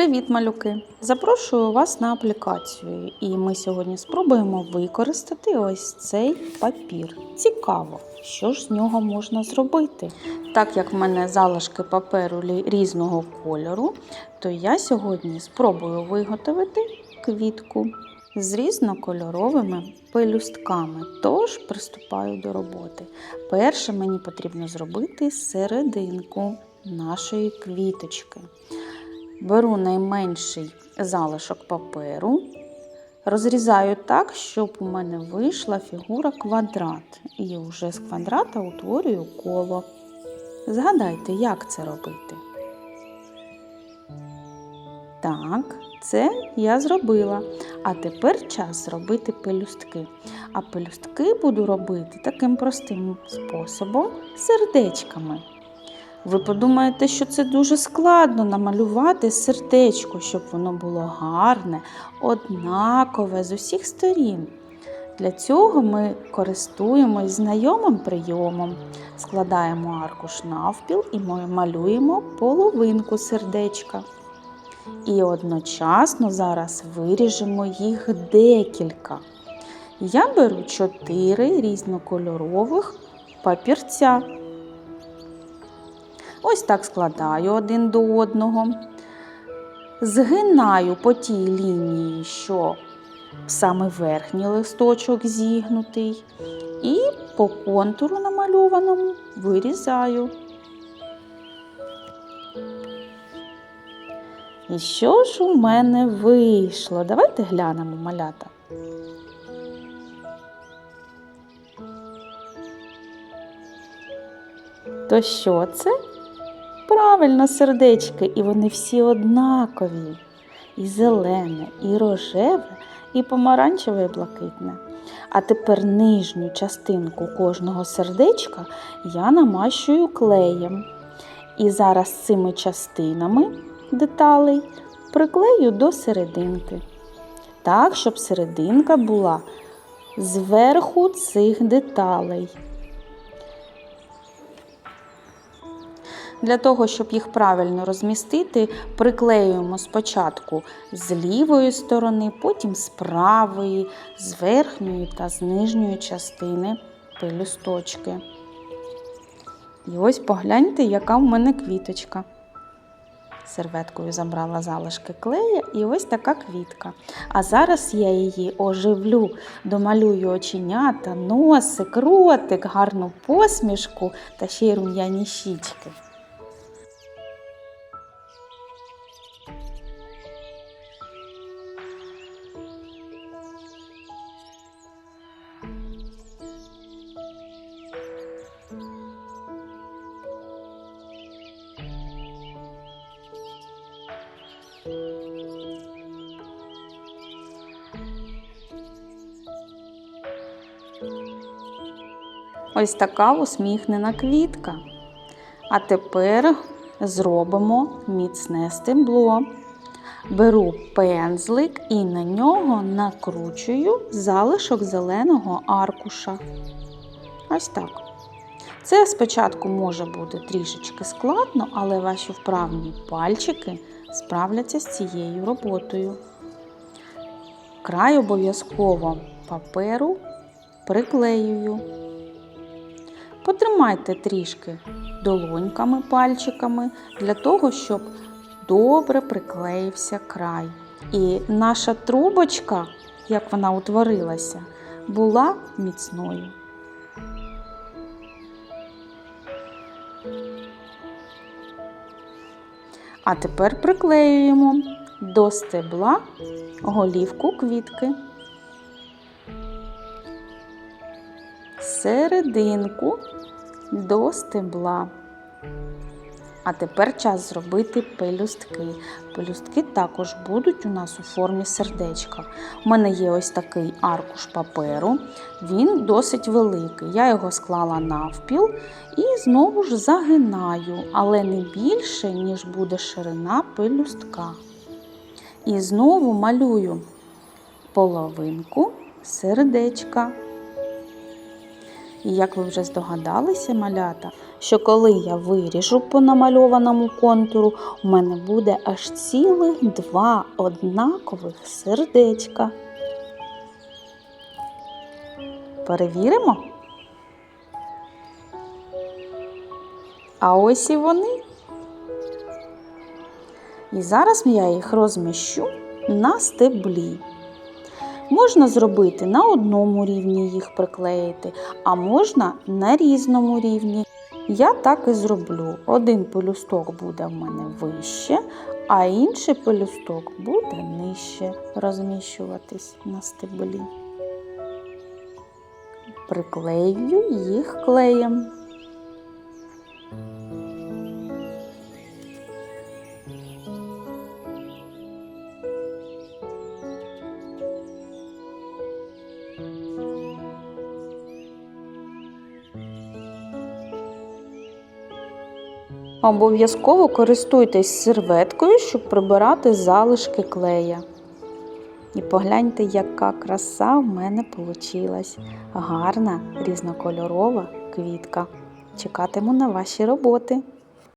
Привіт, малюки! Запрошую вас на аплікацію, і ми сьогодні спробуємо використати ось цей папір. Цікаво, що ж з нього можна зробити. Так як в мене залишки паперу різного кольору, то я сьогодні спробую виготовити квітку з різнокольоровими пелюстками. Тож приступаю до роботи. Перше мені потрібно зробити серединку нашої квіточки. Беру найменший залишок паперу, розрізаю так, щоб у мене вийшла фігура квадрат. І вже з квадрата утворюю коло. Згадайте, як це робити. Так, це я зробила. А тепер час зробити пелюстки. А пелюстки буду робити таким простим способом сердечками. Ви подумаєте, що це дуже складно намалювати сердечко, щоб воно було гарне, однакове з усіх сторін. Для цього ми користуємось знайомим прийомом. Складаємо аркуш навпіл і ми малюємо половинку сердечка. І одночасно зараз виріжемо їх декілька. Я беру чотири різнокольорових папірця. Ось так складаю один до одного. Згинаю по тій лінії, що саме верхній листочок зігнутий, і по контуру намальованому вирізаю. І що ж у мене вийшло? Давайте глянемо малята. То що це? Правильно, сердечки, і вони всі однакові. І зелене, і рожеве, і помаранчеве, і блакитне. А тепер нижню частинку кожного сердечка я намащую клеєм. І зараз цими частинами деталей приклею до серединки. Так, щоб серединка була зверху цих деталей. Для того, щоб їх правильно розмістити, приклеюємо спочатку з лівої сторони, потім з правої, з верхньої та з нижньої частини пелюсточки. І ось погляньте, яка в мене квіточка. Серветкою забрала залишки клея і ось така квітка. А зараз я її оживлю, домалюю оченята, носик, ротик, гарну посмішку та ще й рум'яні щічки. Ось така усміхнена квітка. А тепер зробимо міцне стебло. Беру пензлик і на нього накручую залишок зеленого аркуша. Ось так. Це спочатку може бути трішечки складно, але ваші вправні пальчики справляться з цією роботою. Край обов'язково паперу приклеюю. Потримайте трішки долоньками, пальчиками для того, щоб добре приклеївся край. І наша трубочка, як вона утворилася, була міцною. А тепер приклеюємо до стебла голівку квітки. Серединку до стебла. А тепер час зробити пелюстки. Пелюстки також будуть у нас у формі сердечка. У мене є ось такий аркуш паперу, він досить великий. Я його склала навпіл і знову ж загинаю, але не більше, ніж буде ширина пелюстка. І знову малюю половинку сердечка. І як ви вже здогадалися, малята, що коли я виріжу по намальованому контуру, у мене буде аж цілих два однакових сердечка. Перевіримо. А ось і вони. І зараз я їх розміщу на стеблі. Можна зробити на одному рівні їх приклеїти, а можна на різному рівні. Я так і зроблю. Один пелюсток буде в мене вище, а інший пелюсток буде нижче розміщуватись на стеблі. Приклею їх клеєм. Обов'язково користуйтесь серветкою, щоб прибирати залишки клея. І погляньте, яка краса в мене вийшла. Гарна різнокольорова квітка. Чекатиму на ваші роботи.